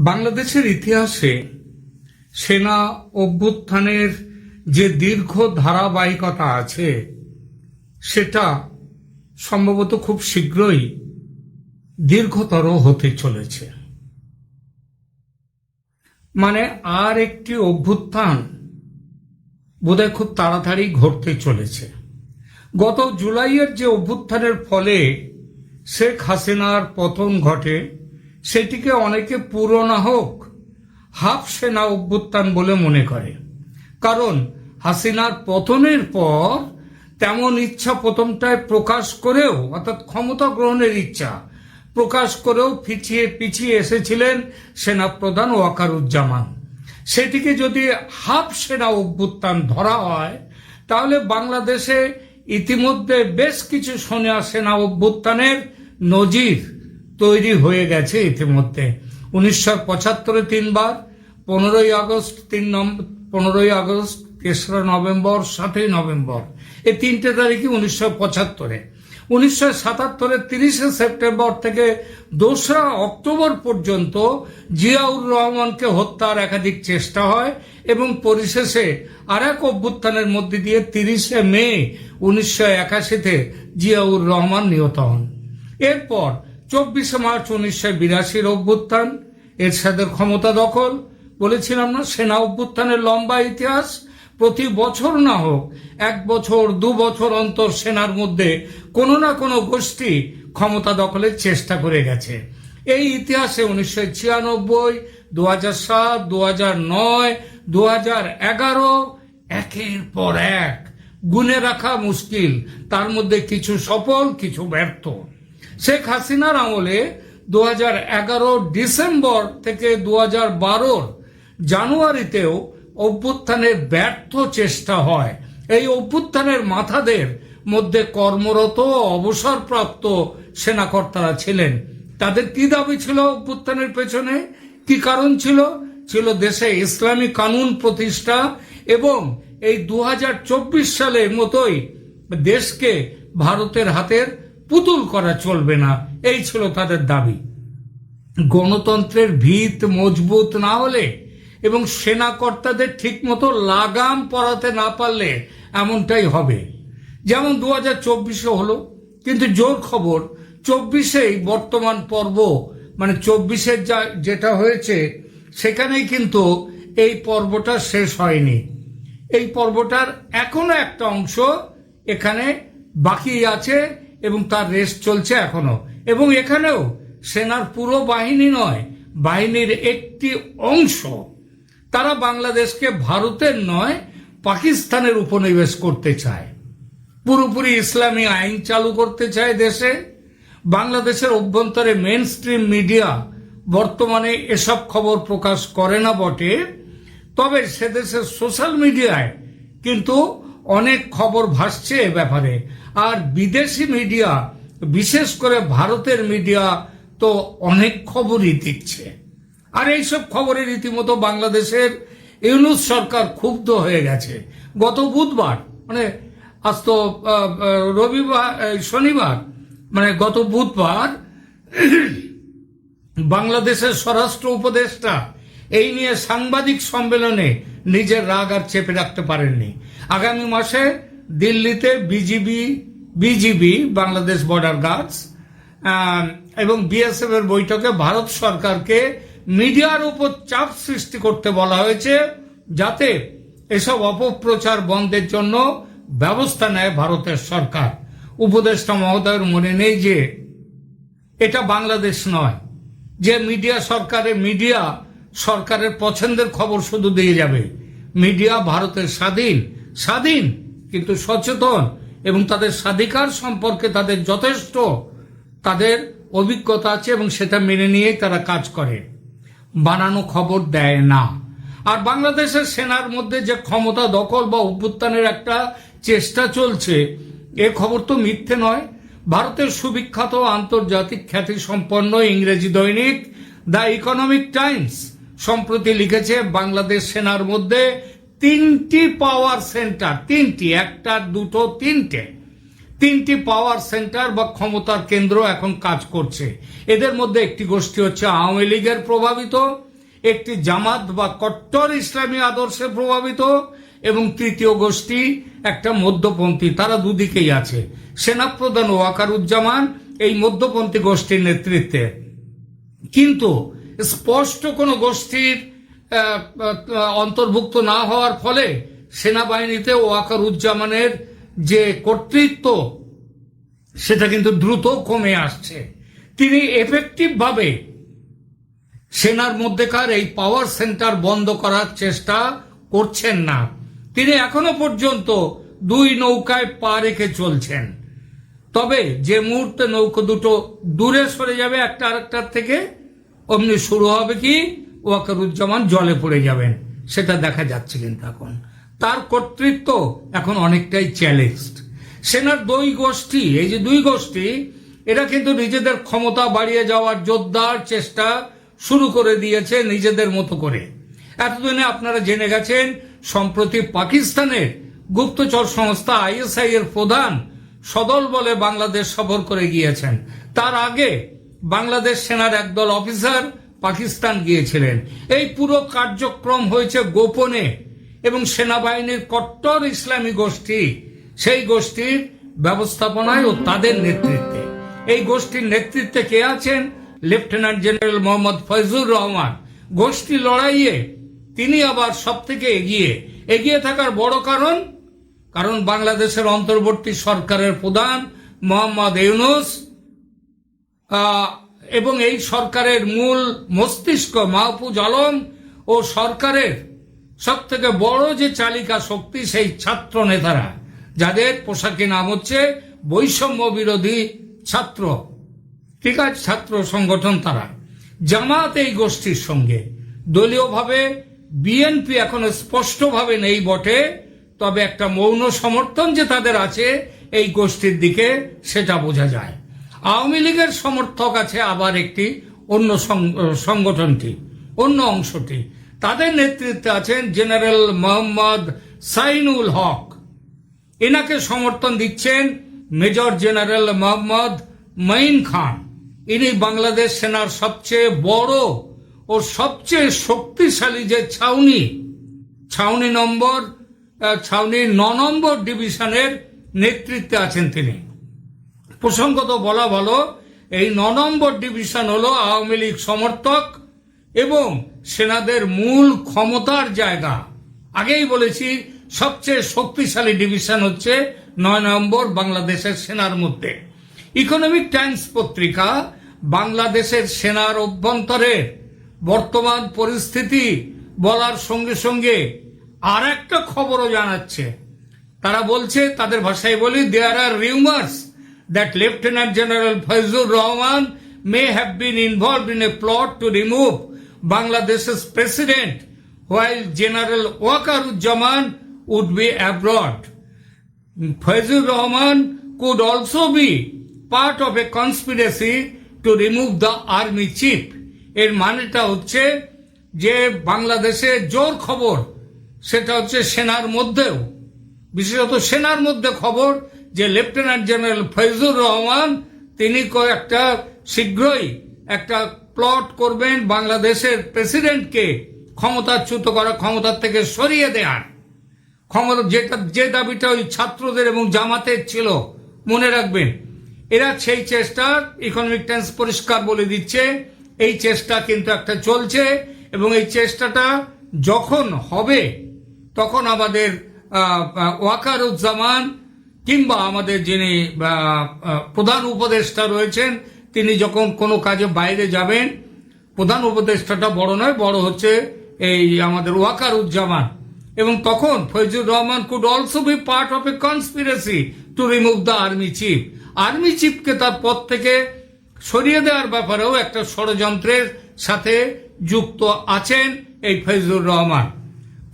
বাংলাদেশের ইতিহাসে সেনা অভ্যুত্থানের যে দীর্ঘ ধারাবাহিকতা আছে, সেটা সম্ভবত খুব শীঘ্রই দীর্ঘতর হতে চলেছে। মানে আর একটি অভ্যুত্থান বোধহয় খুব তাড়াতাড়ি ঘটতে চলেছে। গত জুলাইয়ের যে অভ্যুত্থানের ফলে শেখ হাসিনার পতন ঘটে সেটিকে অনেকে পুরো না হোক, হাফ সেনা অভ্যুত্থান বলে মনে করে। কারণ হাসিনার পতনের পর তেমন ইচ্ছা প্রথমটায় প্রকাশ করেও, অর্থাৎ ক্ষমতা গ্রহণের ইচ্ছা প্রকাশ করেও পিছিয়ে পিছিয়ে এসেছিলেন সেনাপ্রধান ওয়াকারুজ্জামান। সেটিকে যদি হাফ সেনা অভ্যুত্থান ধরা হয়, তাহলে বাংলাদেশে ইতিমধ্যে বেশ কিছু সোনা সেনা অভ্যুত্থানের নজির তৈরি হয়ে গেছে ইতিমধ্যে। উনিশশো পঁচাত্তরে তিনবার, পনেরোই আগস্ট তিন পনেরোই আগস্ট, তেসরা নভেম্বর সাতই নভেম্বর। এই তিনটে তারিখই উনিশশো পঁচাত্তরে। উনিশশো সাতাত্তরের তিরিশে সেপ্টেম্বর থেকে দোসরা অক্টোবর পর্যন্ত জিয়াউর রহমানকে হত্যার একাধিক চেষ্টা হয় এবং পরিশেষে আর এক অভ্যুত্থানের মধ্যে দিয়ে তিরিশে মে উনিশশো একাশিতে জিয়াউর রহমান নিহত হন। এরপর চব্বিশে মার্চ উনিশশো বিরাশির অভ্যুত্থান, এরশাদের ক্ষমতা দখল, বলেছিলাম না, সেনা অভ্যুত্থানের লম্বা ইতিহাস, প্রতি বছর না হোক, এক বছর, দু বছর অন্তর সেনার মধ্যে কোনো না কোনো গোষ্ঠী ক্ষমতা দখলের চেষ্টা করে গেছে। এই ইতিহাসে উনিশশো ছিয়ানব্বই দু হাজার সাত দু হাজার নয় দু হাজার এগারো, একের পর এক গুনে রাখা মুশকিল, তার মধ্যে কিছু সফল, কিছু ব্যর্থ। শেখ হাসিনার আমলে দু এগারো ডিসেম্বর থেকে দু হাজার বারোর জানুয়ারিতেও অভ্যুত্থানের ব্যর্থ চেষ্টা হয়। এই অভ্যুত্থানের মাথাদের মধ্যে কর্মরত অবসরপ্রাপ্ত সেনাকর্তারা ছিলেন। তাদের কি দাবি ছিল অভ্যুত্থানের পেছনে? কি কারণ ছিল? ছিল দেশে ইসলামী কানুন প্রতিষ্ঠা এবং এই দু হাজার চব্বিশ সালের মতোই দেশকে ভারতের হাতের পুতুল করা চলবে না। এই ছিল তাদের দাবি। গণতন্ত্রের ভিত মজবুত না হলে এবং সেনাকর্তাদের ঠিকমতো লাগাম পরাতে না পারলে এমনটাই হবে। যেমন দু হাজার চব্বিশে হলো, কিন্তু জোর খবর, চব্বিশেই বর্তমান পর্ব মানে চব্বিশের যা, যেটা হয়েছে, সেখানেই কিন্তু এই পর্বটা শেষ হয়নি। এই পর্বটার এখনও একটা অংশ এখানে বাকি আছে এবং তার রেস চলছে এখনও। এবং এখানেও সেনার পুরো বাহিনী নয়, বাহিনীর একটি অংশ। তারা বাংলাদেশকে ভারতের নয়, পাকিস্তানের উপনিবেশ করতে চায়। পুরোপুরি ইসলামী আইন চালু করতে চায় দেশে। বাংলাদেশের অভ্যন্তরে মেন স্ট্রিম মিডিয়া বর্তমানে এসব খবর প্রকাশ করে না বটে। তবে সে দেশের সোশ্যাল মিডিয়ায় কিন্তু অনেক খবর ভাসছে এ ব্যাপারে। আর বিদেশি মিডিয়া, বিশেষ করে ভারতের মিডিয়া তো অনেক খবরই দিচ্ছে আর এইসব খবরের রীতিমতো বাংলাদেশের ইউনুস সরকার ক্ষুব্ধ হয়ে গেছে। গত বুধবার মানে আজ তো রবিবার শনিবার মানে গত বুধবার বাংলাদেশের স্বরাষ্ট্র উপদেষ্টা এই নিয়ে সাংবাদিক সম্মেলনে নিজের রাগ আর চেপে রাখতে পারেননি। আগামী মাসে দিল্লিতে BGB BGB, Bangladesh border guards এবং বিএসএফ এর বৈঠকে ভারত সরকারকে মিডিয়ার উপর চাপ সৃষ্টি করতে বলা হয়েছে যাতে এসব অপপ্রচার বন্ধের জন্য ব্যবস্থা নেয় ভারতের সরকার। উপদেষ্টা মহোদয়ের মনে নেই যে এটা বাংলাদেশ নয়, যে মিডিয়া সরকারের মিডিয়া সরকারের পছন্দের খবর শুধু দিয়ে যাবে। মিডিয়া ভারতের স্বাধীন স্বাধীন, কিন্তু সচেতন এবং তাদের স্বাধিকার সম্পর্কে তাদের যথেষ্ট, তাদের অভিজ্ঞতা আছে এবং সেটা মেনে নিয়েই তারা কাজ করে। বানানো খবর দেয় না। আর বাংলাদেশের সেনার মধ্যে যে ক্ষমতা দখল বা অভ্যুত্থানের একটা চেষ্টা চলছে, এ খবর তো মিথ্যে নয়। ভারতের সুবিখ্যাত আন্তর্জাতিক খ্যাতি সম্পন্ন ইংরেজি দৈনিক দ্য ইকোনমিক টাইমস সম্প্রতি লিখেছে, বাংলাদেশ সেনার মধ্যে তিনটি পাওয়ার সেন্টার তিনটি, একটা, দুটো, তিনটে। তিনটি পাওয়ার সেন্টার বা ক্ষমতার কেন্দ্র এখন কাজ করছে। এদের মধ্যে একটি গোষ্ঠী হচ্ছে আওয়ামী লীগের প্রভাবিত, একটি জামাত বা কট্টর ইসলামী আদর্শে প্রভাবিত, এবং তৃতীয় গোষ্ঠী একটা মধ্যপন্থী, তারা দুদিকেই আছে। সেনাপ্রধান ওয়াকারুজ্জামান এই মধ্যপন্থী গোষ্ঠীর নেতৃত্বে। কিন্তু স্পষ্ট কোনো গোষ্ঠীর অন্তর্ভুক্ত না হওয়ার ফলে সেনাবাহিনীতে ওয়াকারুজ্জামানের যে কর্তৃত্ব, সেটা কিন্তু দ্রুত কমে আসছে। তিনি এফেক্টিভভাবে সেনার মধ্যেকার এই পাওয়ার সেন্টার বন্ধ করার চেষ্টা করছেন না। তিনি এখনও পর্যন্ত দুই নৌকায় পা রেখে চলছেন। তবে যে মুহূর্তে নৌকো দুটো দূরে সরে যাবে, একটা আরেকটার থেকে অমনি শুরু হবে কি? ওয়াকারুজ্জামান জলে পড়ে যাবেন। সেটা দেখা যাচ্ছে কিন্তু এখন। তার কর্তৃত্ব এখন অনেকটাই চ্যালেঞ্জড সেনার দুই গোষ্ঠী, এই যে দুই গোষ্ঠী, এরা কিন্তু নিজেদের ক্ষমতা বাড়িয়ে যাওয়ার জোরদার চেষ্টা শুরু করে দিয়েছে নিজেদের মতো করে। এতদিনে আপনারা জেনে গেছেন, সম্প্রতি পাকিস্তানের গুপ্তচর সংস্থা আইএসআই এর প্রধান সদল বলে বাংলাদেশ সফর করে গিয়েছেন। তার আগে বাংলাদেশ সেনার একদল অফিসার পাকিস্তান গিয়েছিলেন। এই পুরো কার্যক্রম হয়েছে গোপনে এবং সেনাবাহিনীর কট্টর ইসলামী গোষ্ঠী, সেই গোষ্ঠীর ব্যবস্থাপনায় ও তাদের নেতৃত্বে। এই গোষ্ঠীর নেতৃত্বে কে আছেন? Lieutenant general Mohammad Faizur Rahman. গোষ্ঠী লড়াইয়ে তিনি আবার সব থেকে এগিয়ে। এগিয়ে থাকার বড় কারণ কারণ বাংলাদেশের অন্তর্বর্তী সরকারের প্রধান মোহাম্মদ ইউনুস এবং এই সরকারের মূল মস্তিষ্ক মাহফুজ আলম ও সরকারের সব থেকে বড় যে চালিকা শক্তি সেই ছাত্র নেতারা, যাদের পোশাকি নাম হচ্ছে বৈষম্য বিরোধী ছাত্র। ঠিক আছে, ছাত্র সংগঠন তারা। জামাত এই গোষ্ঠীর সঙ্গে। দলীয়ভাবে বিএনপি এখন স্পষ্টভাবে নেই বটে, তবে একটা মৌন সমর্থন যে তাদের আছে এই গোষ্ঠীর দিকে, সেটা বোঝা যায়। আওয়ামী লীগের সমর্থক আছে আবার একটি অন্য সংগঠনটি, অন্য অংশটি। তাদের নেতৃত্বে আছেন জেনারেল মোহাম্মদ সাইনুল হক। এনাকে সমর্থন দিচ্ছেন মেজর জেনারেল মোহাম্মদ মঈন খান। ইনি বাংলাদেশ সেনার সবচেয়ে বড় ও সবচেয়ে শক্তিশালী যে ছাউনি ছাউনি নম্বর ছাউনি ন নম্বর ডিভিশনের নেতৃত্বে আছেন তিনি। প্রসঙ্গত বলা ভালো, এই ন নম্বর ডিভিশন হলো আওয়ামী লীগ সমর্থক এবং সেনাদের মূল ক্ষমতার জায়গা। আগেই বলেছি, সবচেয়ে শক্তিশালী ডিভিশন হচ্ছে নয় নম্বর বাংলাদেশের সেনার মধ্যে। ইকোনমিক টাইমস পত্রিকা, বাংলাদেশের সেনার অভ্যন্তরের বর্তমান পরিস্থিতি বলার সঙ্গে সঙ্গে আর একটা খবরও জানাচ্ছে। তারা বলছে, তাদের ভাষায় বলি there are rumours that lieutenant general Faizur Rahman may have been involve in a plot to remove বাংলাদেশের প্রেসিডেন্ট while General Wakaruজ্জামান would be abroad. Fazlur Rahman could also be part of a conspiracy to remove the army chief. এর মানেটা হচ্ছে যে বাংলাদেশে জোর খবর, সেটা হচ্ছে সেনার মধ্যেও বিশেষত সেনার মধ্যে খবর যে লেফটেন্যান্ট জেনারেল ফৈজুর রহমান তিনি একটা শীঘ্রই একটা প্লট করবেন বাংলাদেশের প্রেসিডেন্টকে ক্ষমতাচ্যুত করা, ক্ষমতার থেকে সরিয়ে দেয়ার। ক্ষমতা যেটা, যে দাবিটা ওই ছাত্রদের এবং জামাতের ছিল, মনে রাখবেন, এরা সেই চেষ্টা ইকোনমিক টাইমস পরিষ্কার বলে দিচ্ছে, এই চেষ্টা কিন্তু একটা চলছে এবং এই চেষ্টাটা যখন হবে, তখন আমাদের ওয়াকারুজ্জামান কিংবা আমাদের যিনি প্রধান উপদেষ্টা রয়েছেন, তিনি যখন কোনো কাজে বাইরে যাবেন, প্রধান উপদেষ্টাটা বড় নয়, বড় হচ্ছে এই আমাদের ওয়াকার উজ্জামান এবং তখন Faizur Rahman could also be part of a conspiracy to remove the army chief army চিফকে তার পদ থেকে সরিয়ে দেওয়ার ব্যাপারেও একটা ষড়যন্ত্রের সাথে যুক্ত আছেন এই ফৈজুর রহমান।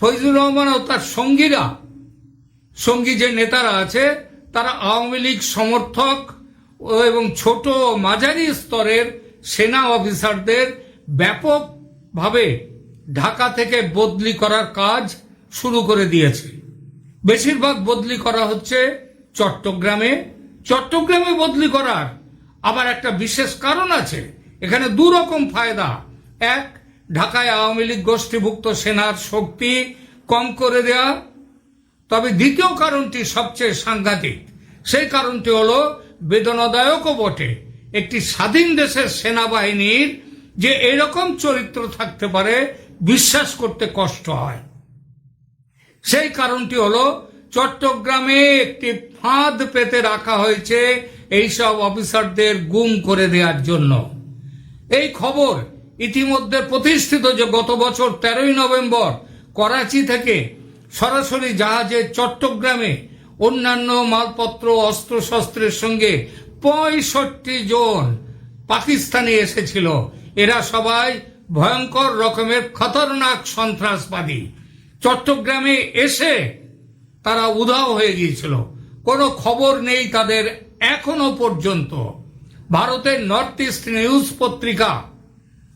ফৈজুর রহমান ও তার সঙ্গীরা সঙ্গী যে নেতারা আছে, তারা আওয়ামী লীগ সমর্থক এবং ছোট মাঝারি স্তরের সেনা অফিসারদের ব্যাপকভাবে ঢাকা থেকে বদলি করার কাজ শুরু করে দিয়েছে। বেশিরভাগ বদলি করা হচ্ছে চট্টগ্রামে। চট্টগ্রামে বদলি করার আবার একটা বিশেষ কারণ আছে। এখানে দু রকম ফায়দা। এক, ঢাকায় আওয়ামী লীগ গোষ্ঠীভুক্ত সেনার শক্তি কম করে দেয়া। তবে দ্বিতীয় কারণটি সবচেয়ে সাংঘাতিক। সেই কারণটি হল, বেদনাদায়কও বটে একটি স্বাধীন দেশের সেনাবাহিনীর যে এরকম চরিত্র থাকতে পারে, বিশ্বাস করতে কষ্ট হয়। সেই কারণটি হলো, চট্টগ্রামে একটি ফাঁদ পেতে রাখা হয়েছে এইসব অফিসারদের গুম করে দেওয়ার জন্য। এই খবর ইতিমধ্যে প্রতিষ্ঠিত যে গত বছর তেরোই নভেম্বর করাচি থেকে সরাসরি জাহাজে চট্টগ্রামে অন্যান্য মালপত্র, অস্ত্রশস্ত্রের সঙ্গে পঁয়ষট্টি জন পাকিস্তানি এসেছিল। এরা সবাই ভয়ঙ্কর রকমের খতরনাক সন্ত্রাসবাদী। চট্টগ্রামে এসে তারা উধাও হয়ে গিয়েছিল। কোনো খবর নেই তাদের এখনও পর্যন্ত। ভারতের নর্থ ইস্ট নিউজ পত্রিকা,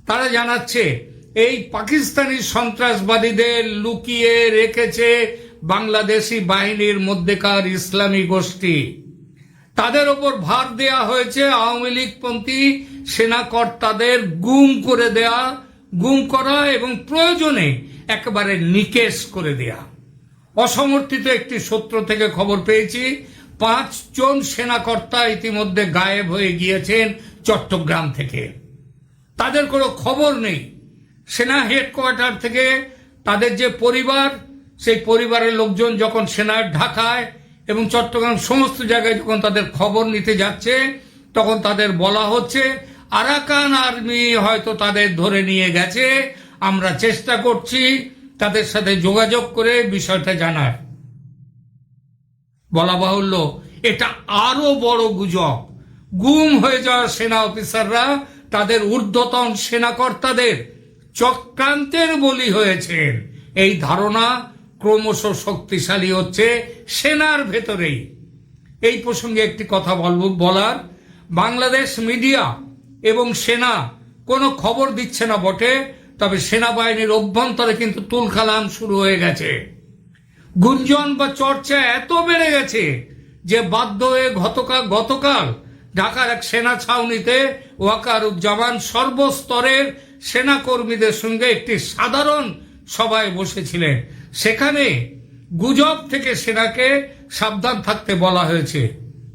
তারা জানাচ্ছে এই পাকিস্তানি সন্ত্রাসবাদীদের লুকিয়ে রেখেছে বাংলাদেশি বাহিনীর মধ্যেকার ইসলামী গোষ্ঠী। তাদের ওপর ভার দেয়া হয়েছে আওয়ামী লীগপন্থী সেনাকর্তাদের গুম করে দেয়া, গুম করা এবং প্রয়োজনে একেবারে নিকেশ করে দেয়া। অসমর্থিত একটি সূত্র থেকে খবর পেয়েছি পাঁচজন সেনাকর্তা ইতিমধ্যে গায়েব হয়ে গিয়েছেন চট্টগ্রাম থেকে। তাদের কোনো খবর নেই। সেনা হেডকোয়ার্টার থেকে তাদের যে পরিবার, সেই পরিবারের লোকজন যখন সেনার ঢাকায় এবং চট্টগ্রাম সমস্ত জায়গায় যখন তাদের খবর নিতে যাচ্ছে, তখন তাদের বলা হচ্ছে, আরাকান আর্মি হয়তো তাদের ধরে নিয়ে গেছে, আমরা চেষ্টা করছি তাদের সাথে যোগাযোগ করে বিষয়টা জানার। বলা বাহুল্য, এটা আরও বড় গুজব। গুম হয়ে যাওয়া সেনা অফিসাররা, তাদের ঊর্ধ্বতন সেনাকর্তাদের চক্রান্তের বলি হয়েছেন। এই ধারণা ক্রমশ শক্তিশালী হচ্ছে সেনার ভেতরেই। এই প্রসঙ্গে একটি কথা বলব, বলার, বাংলাদেশ মিডিয়া এবং সেনা কোনো খবর দিচ্ছে না বটে, তবে সেনাবাহিনীর অভ্যন্তরে কিন্তু তুলখালাম শুরু হয়ে গেছে। গুঞ্জন বা চর্চা এত বেড়ে গেছে যে বাধ্য হয়ে গতকাল গতকাল ঢাকার এক সেনা ছাউনিতে ওয়াকারুজ্জামান সর্বস্তরের সেনাকর্মীদের সঙ্গে একটি সাধারণ সভায় বসেছিলেন। সেখানে গুজব থেকে সেনাকে সাবধান থাকতে বলা হয়েছে।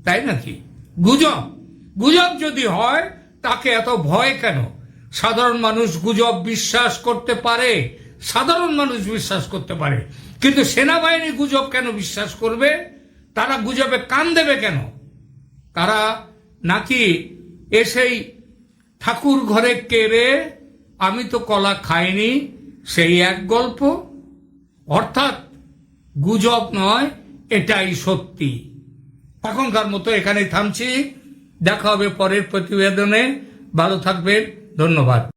তাই নাকি? গুজব। গুজব যদি হয়, তাকে এত ভয় কেন? সাধারণ মানুষ গুজব বিশ্বাস করতে পারে, সাধারণ মানুষ বিশ্বাস করতে পারে। কিন্তু সেনাবাহিনী গুজব কেন বিশ্বাস করবে? তারা গুজবে কান দেবে কেন? তারা নাকি এসেই ঠাকুর ঘরে কেড়ে আমি তো কলা খাইনি, সেই এক গল্প। অর্থাৎ গুজব নয়, এটাই সত্যি। এখনকার মতো এখানে থামছি। দেখা হবে পরের প্রতিবেদনে। ভালো থাকবেন। ধন্যবাদ।